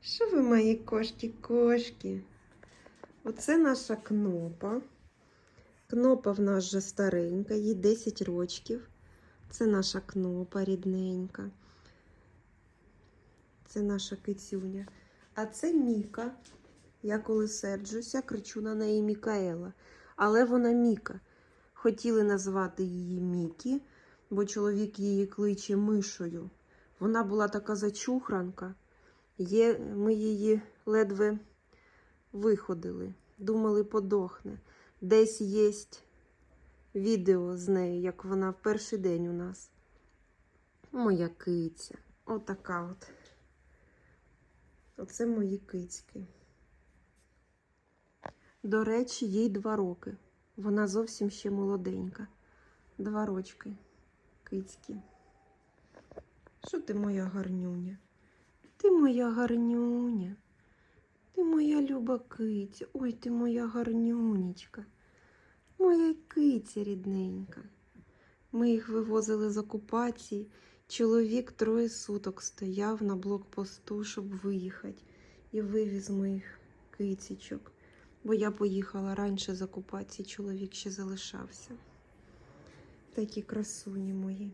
Що ви мої кошки-кошки? Оце наша кнопа. Кнопа в нас вже старенька, їй 10 рочків. Це наша кнопа рідненька. Це наша кицюня. А це Міка. Я коли серджуся, кричу на неї Мікаела. Але вона Міка. Хотіли назвати її Мікі, бо чоловік її кличе мишою. Вона була така зачухранка. Є, ми її ледве виходили. Думали, подохне. Десь є відео з нею, як вона в перший день у нас. Моя киця. Отака от. Оце мої кицьки. До речі, їй два роки. Вона зовсім ще молоденька. Два рочки. Кицьки. Що ти моя гарнюня? Ти моя гарнюня. Ти моя люба киця. Ой, ти моя гарнюнечка. Моя киця рідненька. Ми їх вивозили з окупації. Чоловік троє суток стояв на блокпосту, щоб виїхати. І вивіз моїх кицічок. Бо я поїхала раніше з окупації, чоловік ще залишався. Такі красуні мої.